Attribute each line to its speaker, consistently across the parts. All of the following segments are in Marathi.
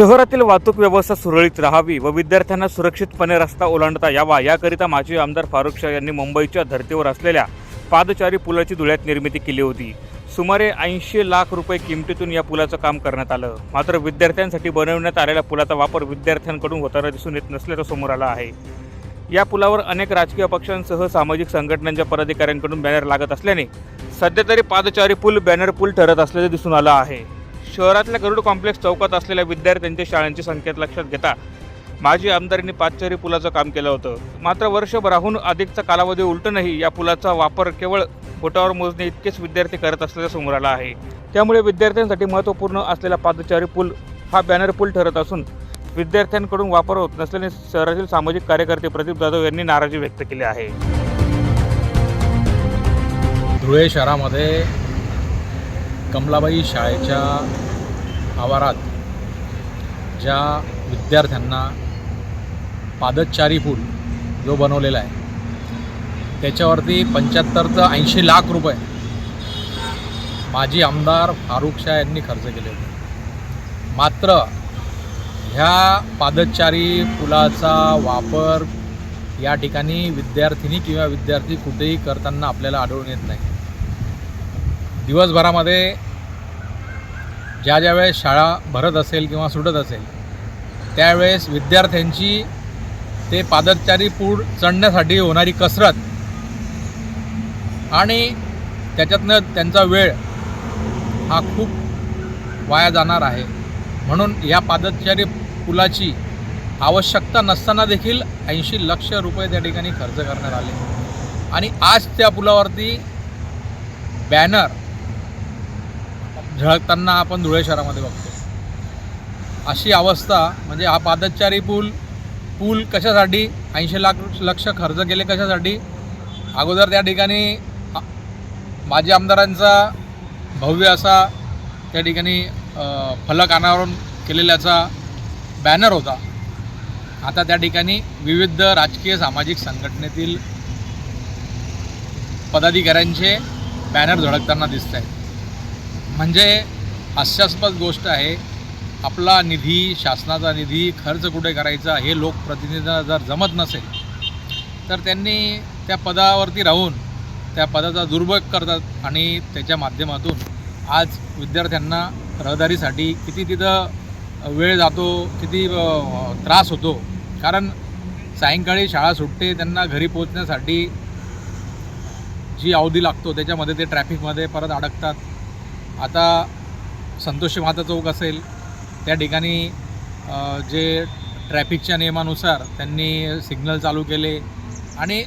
Speaker 1: शहरातील वाहतूक व्यवस्था सुरळीत राहावी व विद्यार्थ्यांना सुरक्षितपणे रस्ता ओलांडता यावा याकरिता माजी आमदार फारुख शाह यांनी मुंबईच्या धर्तीवर असलेल्या पादचारी पुलाची धुळ्यात निर्मिती केली होती. सुमारे ऐंशी लाख रुपये किमतीतून या पुलाचं काम करण्यात आलं. मात्र विद्यार्थ्यांसाठी बनवण्यात आलेल्या पुलाचा वापर विद्यार्थ्यांकडून होताना दिसून येत नसल्याचं समोर आलं आहे. या पुलावर अनेक राजकीय पक्षांसह सामाजिक संघटनांच्या पदाधिकाऱ्यांकडून बॅनर लागत असल्याने सध्या तरी पादचारी पूल बॅनर पूल ठरत असल्याचं दिसून आलं आहे. शहरातल्या गरुड कॉम्प्लेक्स चौकात असलेल्या विद्यार्थ्यांच्या शाळांची संख्या लक्षात घेता माजी आमदारांनी पादचारी पुलाचं काम केलं होतं. मात्र वर्षभराहून अधिकचा कालावधी उलटूनही या पुलाचा वापर केवळ बोटावर मोजणे इतकेच विद्यार्थी करत असल्याचं समोर आलं आहे. त्यामुळे विद्यार्थ्यांसाठी महत्त्वपूर्ण असलेला पादचारी पूल हा बॅनर पूल ठरत असून विद्यार्थ्यांकडून वापर होत नसल्याने शहरातील सामाजिक कार्यकर्ते प्रदीप जाधव यांनी नाराजी व्यक्त केली आहे.
Speaker 2: धुळे शहरामध्ये कमलाबाई शाळेच्या आवारात ज्या विद्यार्थ्यांना पादचारी पूल जो बनवलेला आहे त्याच्यावरती पंच्याहत्तर ते ऐंशी लाख रुपये माजी आमदार फारुख शाह यांनी खर्च केले होते. मात्र ह्या पादचारी पुलाचा वापर या ठिकाणी विद्यार्थिनी किंवा विद्यार्थी कुठेही करताना आपल्याला आढळून येत नाही. दिवसभरामध्ये ज्या ज्या वेळेस शाळा भरत असेल किंवा सुटत असेल त्यावेळेस विद्यार्थ्यांची ते पादचारी पूर चढण्यासाठी होणारी कसरत आणि त्याच्यातनं त्यांचा वेळ हा खूप वाया जाणार आहे. म्हणून या पादचारी पुलाची आवश्यकता नसताना देखील ऐंशी लक्ष रुपये त्या ठिकाणी खर्च करण्यात आले. आणि आज त्या पुलावरती बॅनर झळकताना आपण धुळे शहरामध्ये बघतो. अशी अवस्था म्हणजे हा पादचारी पूल पूल कशासाठी? ऐंशी लाख लक्ष खर्च केले कशासाठी? अगोदर त्या ठिकाणी माजी आमदारांचा भव्य असा त्या ठिकाणी फलक अनावरण केलेल्याचा बॅनर होता. आता त्या ठिकाणी विविध राजकीय सामाजिक संघटनेतील पदाधिकाऱ्यांचे बॅनर झळकताना दिसत आहेत म्हणजे हास्यास्पद गोष्ट आहे. आपला निधी शासनाचा निधी खर्च कुठे करायचा हे लोकप्रतिनिधींना जर जमत नसेल तर त्यांनी त्या पदावरती राहून त्या पदाचा दुर्भोग करतात आणि त्याच्या माध्यमातून आज विद्यार्थ्यांना रहदारीसाठी किती तिथं वेळ जातो किती त्रास होतो. कारण सायंकाळी शाळा सुटते त्यांना घरी पोचण्यासाठी जी अवधी लागतो त्याच्यामध्ये ते ट्रॅफिकमध्ये परत अडकतात. आता संतोष माता चौक असेल त्या ठिकाणी जे ट्रॅफिकच्या नियमानुसार त्यांनी सिग्नल चालू केले आणि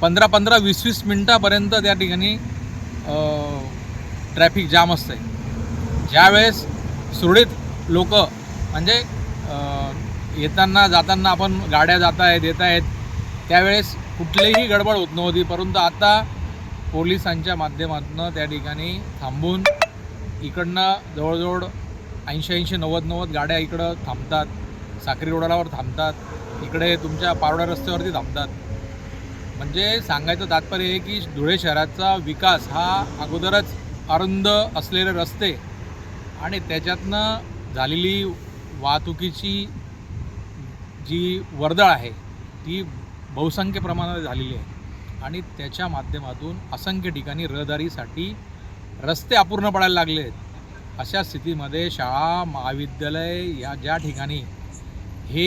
Speaker 2: पंधरा पंधरा वीस वीस मिनटापर्यंत त्या ठिकाणी ट्रॅफिक जाम असते ज्यावेळेस सुरळीत लोक म्हणजे येताना जाताना आपण गाड्या जात आहेत येत आहेत त्यावेळेस कुठलीही गडबड होत नव्हती. परंतु आता पोलिसांच्या माध्यमातून त्या ठिकाणी थांबून इकडनं जवळजवळ ऐंशी ऐंशी नव्वद नव्वद गाड्या इकडं थांबतात. साक्री रोडावर थांबतात. इकडे तुमच्या पारोडा रस्त्यावरती थांबतात. म्हणजे सांगायचं तात्पर्य आहे की धुळे शहराचा विकास हा अगोदरच अरुंद असलेले रस्ते आणि त्याच्यातनं झालेली वाहतुकीची जी वर्दळ आहे ती बहुसंख्य प्रमाणात झालेली आहे. आणि त्याच्या माध्यमातून असंख्य ठिकाणी रहदारीसाठी रस्ते अपूर्ण पडायला लागले. आहेत अशा स्थितीमध्ये शाळा महाविद्यालय या ज्या ठिकाणी हे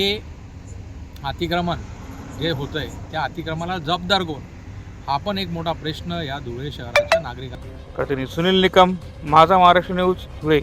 Speaker 2: अतिक्रमण जे होतं आहे त्या अतिक्रमणाला जबाबदार कोण? हा पण एक मोठा प्रश्न या धुळे शहराच्या नागरिकांना.
Speaker 1: सुनील निकम माझा महाराष्ट्र न्यूज धुळे.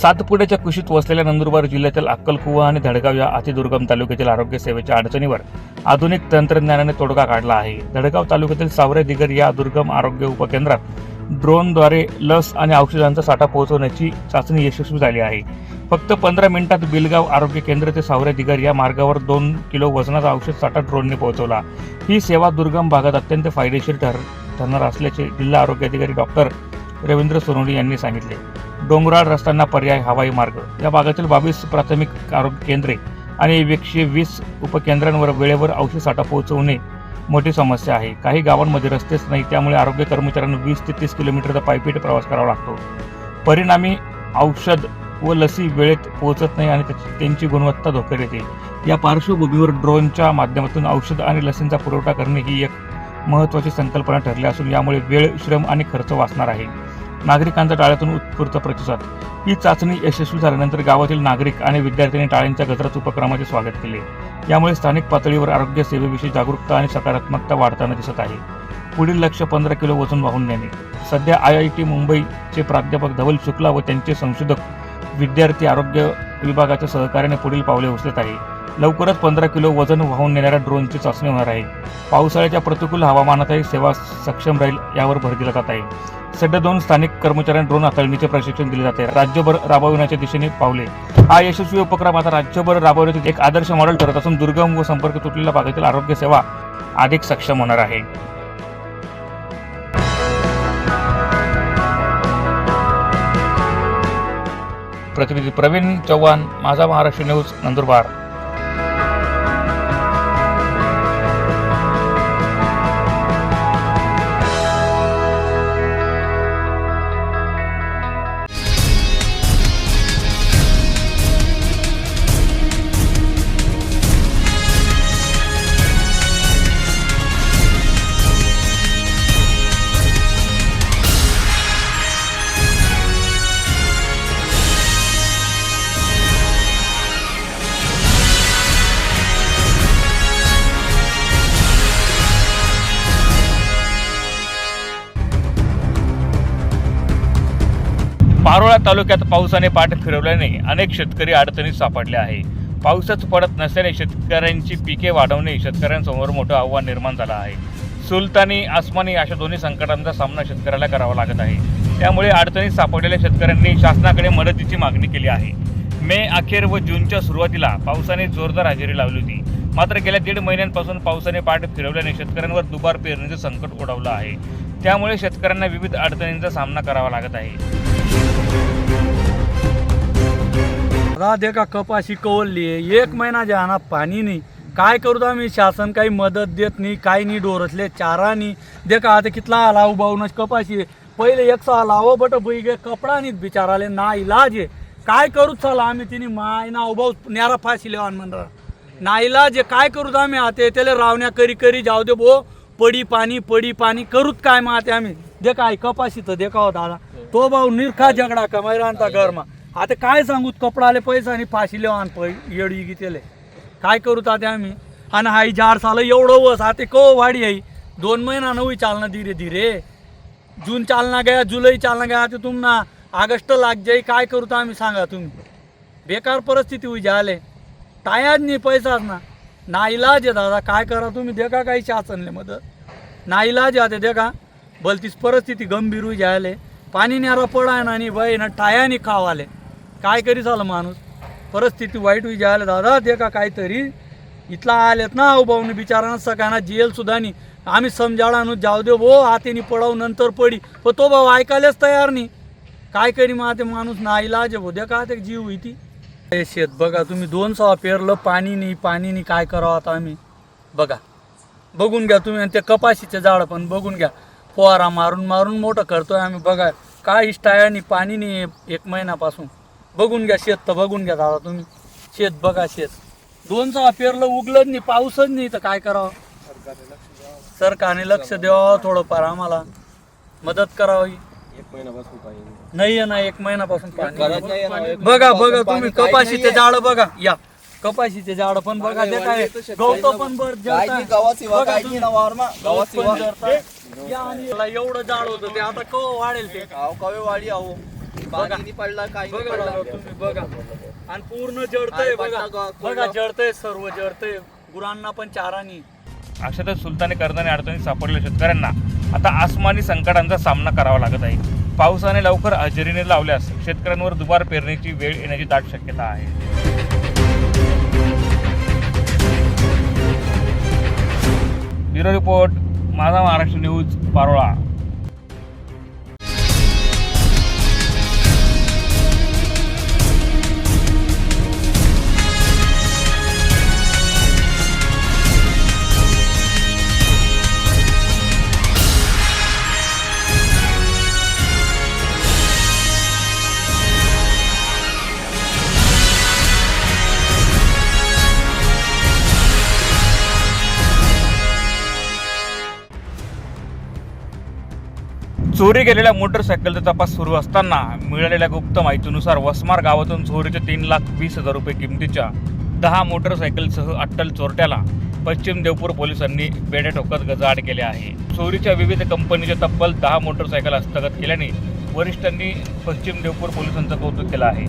Speaker 1: सातपुड्याच्या कुशीत वसलेल्या नंदुरबार जिल्ह्यातील अक्कलकुवा आणि धडगाव या अतिदुर्गम तालुक्यातील आरोग्य सेवेच्या अडचणीवर आधुनिक तंत्रज्ञानाने तोडगा काढला आहे. धडगाव तालुक्यातील सावरे दिगर या दुर्गम आरोग्य उपकेंद्रात ड्रोनद्वारे लस आणि औषधांचा साठा पोहोचवण्याची चाचणी यशस्वी झाली आहे. फक्त पंधरा मिनिटात बिलगाव आरोग्य केंद्र ते सावरे दिगर या मार्गावर दोन किलो वजनाचा औषध साठा ड्रोनने पोहोचवला. ही सेवा दुर्गम भागात अत्यंत फायदेशीर ठर ठरणार असल्याचे जिल्हा आरोग्य अधिकारी डॉक्टर रवींद्र सोनवणे यांनी सांगितले डोंगराळ रस्त्यांना पर्याय हवाई मार्ग. या भागातील बावीस प्राथमिक आरोग्य केंद्रे आणि एकशे वीस उपकेंद्रांवर वेळेवर औषध साठा पोहोचवणे मोठी समस्या आहे. काही गावांमध्ये रस्तेच नाही त्यामुळे आरोग्य कर्मचाऱ्यांना वीस ते तीस किलोमीटरचा पायपीट प्रवास करावा लागतो. परिणामी औषध व लसी वेळेत पोहोचत नाही आणि त्यांची गुणवत्ता धोक्यात येते. या पार्श्वभूमीवर ड्रोनच्या माध्यमातून औषध आणि लसींचा पुरवठा करणे ही एक महत्त्वाची संकल्पना ठरली असून यामुळे वेळ श्रम आणि खर्च वाचणार आहे. नागरिकांचा टाळ्यातून उत्स्फूर्त प्रतिसाद. ही चाचणी यशस्वी झाल्यानंतर गावातील नागरिक आणि विद्यार्थ्यांनी टाळ्यांच्या गजरात उपक्रमाचे स्वागत केले. यामुळे स्थानिक पातळीवर आरोग्य सेवेविषयी जागरूकता आणि सकारात्मकता वाढताना दिसत आहे. पुढील लक्ष पंधरा किलो वजन वाहून नेणे. सध्या आय आय टी मुंबईचे प्राध्यापक धवल शुक्ला व त्यांचे संशोधक विद्यार्थी आरोग्य विभागाच्या सहकार्याने पुढील पावले उचलत आहे. लवकरच पंधरा किलो वजन वाहून नेणाऱ्या ड्रोनची चाचणी होणार आहे. पावसाळ्याच्या प्रतिकूल हवामानातही सेवा सक्षम राहील यावर भर दिला जात आहे. सध्या दोन स्थानिक कर्मचाऱ्यांना ड्रोन हाताळणीचे प्रशिक्षण दिले जाते. राज्यभर राबविण्याच्या दिशेने पावले. हा यशस्वी उपक्रम आता राज्यभर राबवण्याचे एक आदर्श मॉडेल ठरत असून दुर्गम व संपर्क तुटलेल्या भागातील आरोग्य सेवा अधिक सक्षम होणार आहे. प्रतिनिधी प्रवीण चव्हाण माझा महाराष्ट्र न्यूज नंदुरबार. तालुक्यात पावसाने पाठ फिरवल्याने अनेक शेतकरी अडचणीत सापडले आहे. पाऊसच पडत नसल्याने शेतकऱ्यांची पिके वाढवणे शेतकऱ्यांसमोर मोठं आव्हान निर्माण झालं आहे. सुलतानी आसमानी अशा दोन्ही संकटांचा सामना शेतकऱ्याला करावा लागत आहे. त्यामुळे अडचणीत सापडलेल्या शेतकऱ्यांनी शासनाकडे मदतीची मागणी केली आहे. मे अखेर व जूनच्या सुरुवातीला पावसाने जोरदार हजेरी लावली होती. मात्र गेल्या दीड महिन्यांपासून पावसाने पाठ फिरवल्याने शेतकऱ्यांवर दुबार पेरणीचं संकट ओढवलं आहे. त्यामुळे शेतकऱ्यांना विविध अडचणींचा सामना करावा लागत आहे.
Speaker 3: राधे का कपाशी कवलली आहे. एक महिना जाना पाणी नाही. काय करू आम्ही? शासन काही मदत देत नाही काही नाही डोरसले चारा नाही. दे का आता कितला आला उभावूनच कपाशी पहिले एक सा लावो बट गे कपडा नाही बिचाराले ना इलाज आहे. काय करू चला आम्ही तिने माय ना उभाव न्यारा फाशी लेवान म्हणणार. ना इलाज आहे. काय करू आम्ही? आता त्याला रावण्या करी करी जाऊ दे भो. पडी पाणी पडी पाणी करूत काय मग आता आम्ही? दे काय कपाशी तर देखा हो दादा. तो भाऊ निरखा झगडा कमाई राहता घरमा. आता काय सांगू कपडाले पैसा आणि फाशी लेवान पै येडी गी काय करू आता आम्ही? आणि हाई झाड सालं एवढं वस आता को वाढी आहे दोन महिना नवी चालना धीरे धीरे जून चालना गया जुलै चालना गया ते तुम्हाला ऑगस्ट लाग जाई काय करू तर आम्ही सांगा तुम्ही? बेकार परिस्थिती होई झाले टायाच नाही पैसाच ना ना इलाज आहे दादा काय करा तुम्ही? देखा काही शासनले मदत. नाईलाज आता देखा. भलतीच परिस्थिती गंभीर होई जायले. पाणी न्यारा पडाय ना आणि बाई ना टायानी खावाले. काय करी झालं माणूस? परिस्थिती वाईट होई जायला. दादा देखा काहीतरी. इथला आलेत ना भाऊनी बिचारांना सगळ्यांना जेल सुद्धा नाही आम्ही समजाडा नु जाऊ दे भो हातेनी पडाव नंतर पडी. पण तो भाऊ ऐकायलाच तयार नाही काय करी मग ते माणूस? नाईलाज इलाज आहे का ते जीव होती हे शेत बघा तुम्ही दोन सहा पेरलं पाणी नाही पाणी नाही काय करावं आता आम्ही? बघा. बघून घ्या तुम्ही आणि ते कपाशीचे झाड पण बघून घ्या. फवारा मारून मारून मोठं करतोय आम्ही. बघा काय इष्टायानी पाणी नाही एक महिन्यापासून. बघून घ्या शेत तर बघून घ्या दादा तुम्ही. शेत बघा शेत. दोन सहा पेरलं उगलंच नाही पाऊसच नाही तर काय करावं? सरकारने लक्ष द्यावं थोडंफार आम्हाला. मदत करावी. नाही आहे ना एक महिन्यापासून पाणी बघा बघा तुम्ही. कपाशीचे झाड बघा. या. कपाशीचे झाड पण बघा ते काय गवत पण बर जळताय. बघा तुम्ही. गवत पण जळताय. या आणि याला एवढं झाड होतं ते आता कव वाढेल ते?
Speaker 4: पाणी पडला काही
Speaker 3: बघा
Speaker 4: पडला.
Speaker 3: राव, तुम्ही बघा. आणि पूर्ण जडतंय बघा. बघा जडतंय सर्व जडतंय गुरांना पण चारानी.
Speaker 1: अशातच सुलतानी कर्जाने अडचणी सापडलेल्या शेतकऱ्यांना. आता आसमानी संकटांचा सामना करावा लागत आहे. पावसाने लवकर हजेरीने लावल्यास शेतकऱ्यांवर दुबार पेरणीची वेळ येण्याची दाट शक्यता आहे. ब्युरो रिपोर्ट माझा महाराष्ट्र न्यूज पारोळा. चोरी गेलेल्या मोटरसायकलचा तपास सुरू असताना मिळालेल्या गुप्त माहितीनुसार वसमार गावातून चोरीच्या तीन लाख वीस हजार रुपये किमतीच्या दहा मोटरसायकलसह अट्टल चोरट्याला पश्चिम देवपूर पोलिसांनी बेड्या टोकत गजाआड केले आहे. चोरीच्या विविध कंपनीच्या तब्बल दहा मोटरसायकल हस्तगत केल्याने वरिष्ठांनी पश्चिम देवपूर पोलिसांचं कौतुक केलं आहे.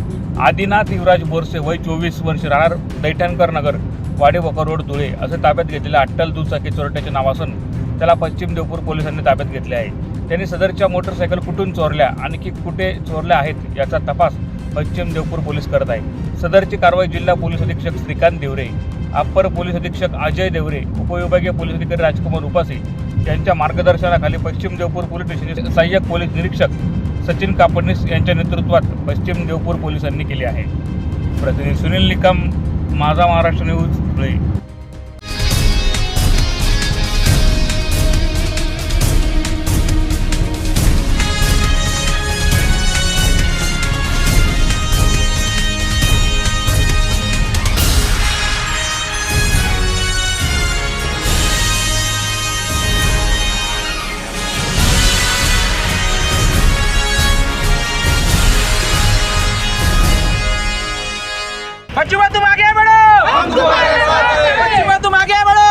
Speaker 1: आदिनाथ युवराज बोरसे वय चोवीस वर्ष राहणार दैठणकर नगर वाडेवकर रोड धुळे असे ताब्यात घेतलेल्या अट्टल दुचाकी चोरट्याचे नाव असून त्याला पश्चिम देवपूर पोलिसांनी ताब्यात घेतले आहे. त्यांनी सदरच्या मोटरसायकल कुठून चोरल्या आणखी कुठे चोरल्या आहेत याचा तपास पश्चिम देवपूर पोलीस करत आहे. सदरची कारवाई जिल्हा पोलीस अधीक्षक श्रीकांत देवरे अप्पर पोलीस अधीक्षक अजय देवरे उपविभागीय पोलीस अधिकारी राजकुमार उपासे यांच्या मार्गदर्शनाखाली पश्चिम देवपूर पोलीस स्टेशनचे सहाय्यक पोलीस निरीक्षक सचिन कापडणीस यांच्या नेतृत्वात पश्चिम देवपूर पोलिसांनी केले आहे. प्रतिनिधी सुनील निकम माझा महाराष्ट्र न्यूज धुळे.
Speaker 4: बच्चुआ तुम आगे बढ़ो हम तुम्हारे साथ हैं तुम आगे बढ़ो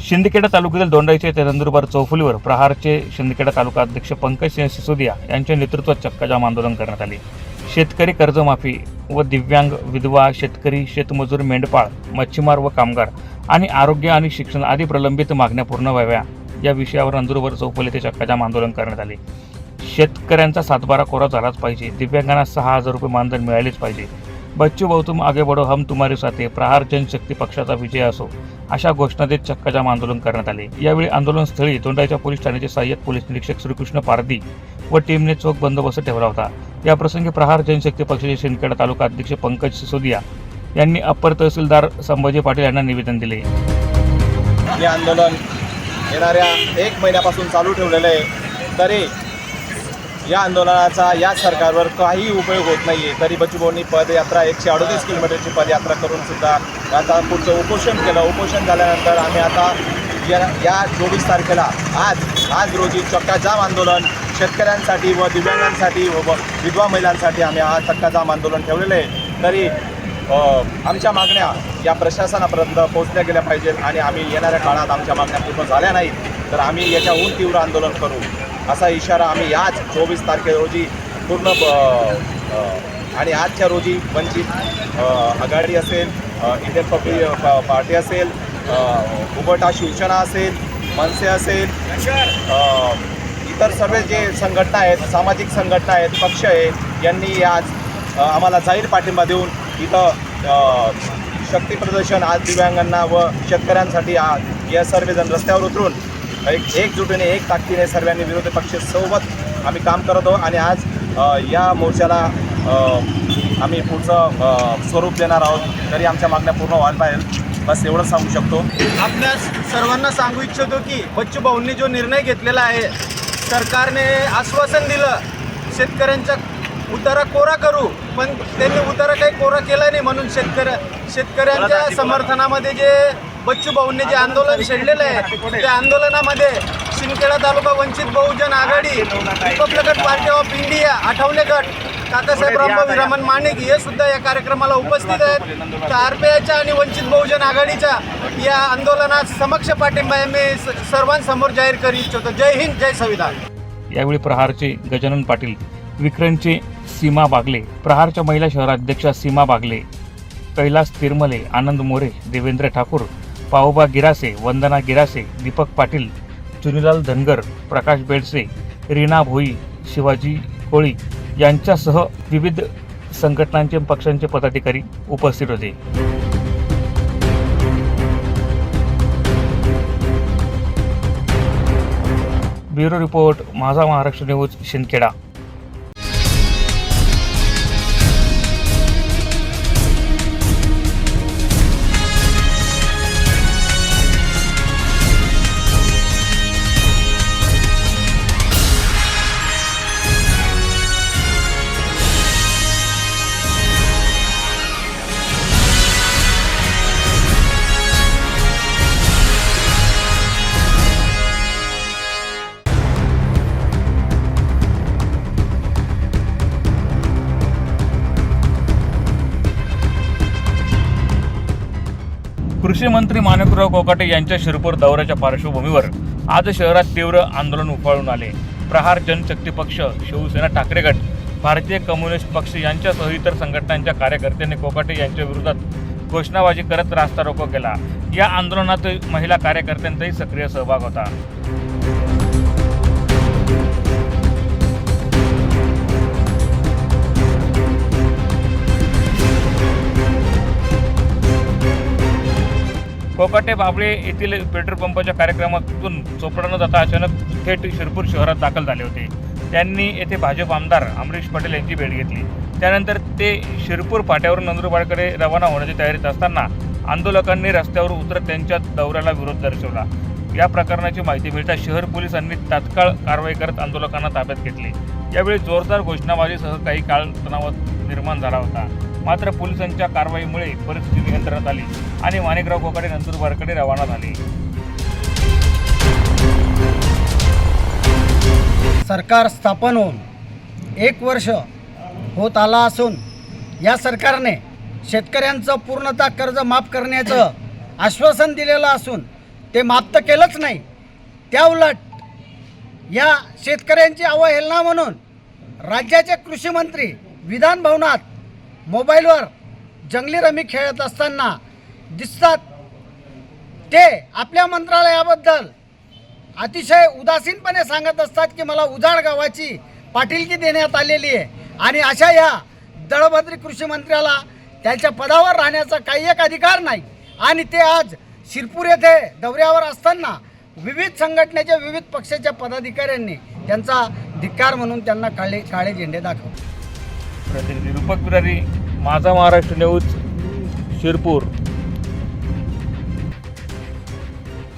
Speaker 1: शिंदखेडा तालुक्यातील दोंडाईचे ते नंदुरबार चौफुलीवर प्रहारचे शिंदखेडा तालुका अध्यक्ष पंकज सिंह सिसोदिया यांच्या नेतृत्वात चक्काजाम आंदोलन करण्यात आले. शेतकरी कर्जमाफी व दिव्यांग विधवा शेतकरी शेतमजूर मेंढपाळ मच्छीमार व कामगार आणि आरोग्य आणि शिक्षण आदी प्रलंबित मागण्या पूर्ण व्हाव्या या विषयावर नंदुरबार चौफुली ते चक्काजाम आंदोलन करण्यात आले. शेतकऱ्यांचा सातबारा कोरा झालाच पाहिजे. दिव्यांगांना सहा हजार रुपये मानधन मिळालेच पाहिजे. बच्चू भाऊ तुम आगे बढो हम तुम्हारे साथे प्रहार जनशक्ती पक्षाचा विजय असो. अशा घोषणा देत चक्काजाम आंदोलन करण्यात आले. यावेळी आंदोलनस्थळी तोंडाईच्या पोलीस ठाण्याचे सहाय्यक पोलीस निरीक्षक श्रीकृष्ण पारदी व टीमने चोख बंदोबस्त ठेवला होता. या प्रसंगी प्रहार जनशक्ती पक्षाचे शिंदखेडा तालुका अध्यक्ष पंकज सिसोदिया यांनी अप्पर तहसीलदार संभाजी पाटील यांना निवेदन दिले.
Speaker 5: हे आंदोलन येणाऱ्या एक महिन्यापासून चालू ठेवलेलं आहे. तरी या आंदोलनाचा या सरकारवर काही उपयोग होत नाही आहे तरी बच्चूभाऊंनी पदयात्रा एकशे अडतीस किलोमीटरची पदयात्रा करून सुद्धा आता पुढचं उपोषण केलं. उपोषण झाल्यानंतर आम्ही आता या या चोवीस तारखेला आज आज रोजी चक्काजाम आंदोलन शेतकऱ्यांसाठी व दिव्यांगांसाठी व विधवा महिलांसाठी आम्ही आज चक्काजाम आंदोलन ठेवलेलं आहे. तरी आमच्या मागण्या या प्रशासनापर्यंत पोहोचल्या गेल्या पाहिजेत आणि आम्ही येणाऱ्या काळात आमच्या मागण्या पूर्ण झाल्या नाहीत. तर आम्ही याच्याहून तीव्र आंदोलन करू. असा इशारा आम्ही याच चोवीस तारखे रोजी पूर्ण आणि आजच्या रोजी वंचित आघाडी असेल इंडियन पब्लिक पार्टी असेल उबटा शिवसेना असेल मनसे असेल इतर सर्व जे संघटना आहेत सामाजिक संघटना आहेत पक्ष आहे यांनी आज आम्हाला जाहीर पाठिंबा देऊन इथं शक्तीप्रदर्शन आज दिव्यांगांना व शेतकऱ्यांसाठी आज या सर्वजण रस्त्यावर उतरून एक एकजुटीने एक ताकदीने सर्वांनी विरोधी पक्ष सोबत आम्ही काम करत आहोत आणि आज या मोर्चाला आम्ही पुढचं स्वरूप देणार आहोत. तरी आमच्या मागण्या पूर्ण व्हायला पाहिजे बस एवढंच सांगू शकतो.
Speaker 4: आपल्या सर्वांना सांगू इच्छितो की बच्चू भाऊंनी जो निर्णय घेतलेला आहे सरकारने आश्वासन दिलं शेतकऱ्यांचा उतारा कोरा करू पण त्यांनी उतारा काही कोरा केला नाही म्हणून शेतकऱ्या शेतकऱ्यांच्या समर्थनामध्ये जे बच्चू भाऊंनी जे आंदोलन छेडलेलं आहे त्या आंदोलनामध्ये Shindkheda taluka Vanchit Bahujan Aghadi Republican Party of India Athawale गट काकासाहेब रामभाऊ रमण माणिक हे सुद्धा या कार्यक्रमाला उपस्थित आहेत. तर आर पी आयच्या आणि वंचित बहुजन आघाडीच्या या आंदोलनात समक्ष पाठिंबा मी स- सर्वांसमोर जाहीर करू इच्छितो. जय हिंद जय संविधान.
Speaker 1: यावेळी प्रहारचे गजानन पाटील विक्रमचे सीमा बागले प्रहारच्या महिला शहराध्यक्षा सीमा बागले कैलास तिरमले आनंद मोरे देवेंद्र ठाकूर पाओबा गिरासे वंदना गिरासे दीपक पाटील चुनीलाल धनगर प्रकाश बेडसे रीना भोई शिवाजी कोळी यांच्यासह विविध संघटनांचे पक्षांचे पदाधिकारी उपस्थित होते. ब्युरो रिपोर्ट माझा महाराष्ट्र न्यूज शिंदखेडा. कृषी मंत्री माणिकराव कोकाटे यांच्या शिरपूर दौऱ्याच्या पार्श्वभूमीवर आज शहरात तीव्र आंदोलन उफाळून आले. प्रहार जनशक्ती पक्ष शिवसेना ठाकरे गट भारतीय कम्युनिस्ट पक्ष यांच्यासह इतर संघटनांच्या कार्यकर्त्यांनी कोकाटे यांच्या विरोधात घोषणाबाजी करत रास्ता रोको केला. या आंदोलनात महिला कार्यकर्त्यांचाही सक्रिय सहभाग होता. कोकाटे बाबळे येथील पेट्रोल पंपाच्या कार्यक्रमातून चोपडा न जाता अचानक थेट शिरपूर शहरात दाखल झाले होते. त्यांनी येथे भाजप आमदार अमरीश पटेल यांची भेट घेतली. त्यानंतर ते शिरपूर फाट्यावरून नंदुरबारकडे रवाना होण्याची तयारीत असताना आंदोलकांनी रस्त्यावर उतरत त्यांच्या दौऱ्याला विरोध दर्शवला. या प्रकरणाची माहिती मिळताच शहर पोलिसांनी तात्काळ कारवाई करत आंदोलकांना ताब्यात घेतले. यावेळी जोरदार घोषणाबाजीसह काही काळ तणाव निर्माण झाला होता. मात्र पोलिसांच्या कारवाईमुळे परिस्थिती नियंत्रणात आली. आणि माणिकराव कोकाडे नंदुरबारकडे रवाना झाले.
Speaker 6: सरकार स्थापन होऊन एक वर्ष होत आला असून या सरकारने शेतकऱ्यांचं पूर्णतः कर्ज माफ करण्याचं आश्वासन दिलेलं असून ते माफ तर केलंच नाही. त्या उलट या शेतकऱ्यांची अवहेलना म्हणून राज्याचे कृषीमंत्री विधानभवनात विधान भवनात मोबाईलवर जंगली रमी खेळत असताना दिसतात. ते आपल्या मंत्रालयाबद्दल अतिशय उदासीनपणे सांगत असतात की मला उजाड गावाची पाटीलकी देण्यात आलेली आहे. आणि अशा या दळभद्री कृषी मंत्र्याला त्यांच्या पदावर राहण्याचा काही एक अधिकार नाही. आणि ते आज शिरपूर येथे दौऱ्यावर असताना विविध संघटनेच्या विविध पक्षाच्या पदाधिकाऱ्यांनी त्यांचा धिक्कार म्हणून त्यांना काळे काळे झेंडे दाखवले.
Speaker 1: प्रतिनिधी रूपक बिरारी माझा महाराष्ट्र न्यूज शिरपूर.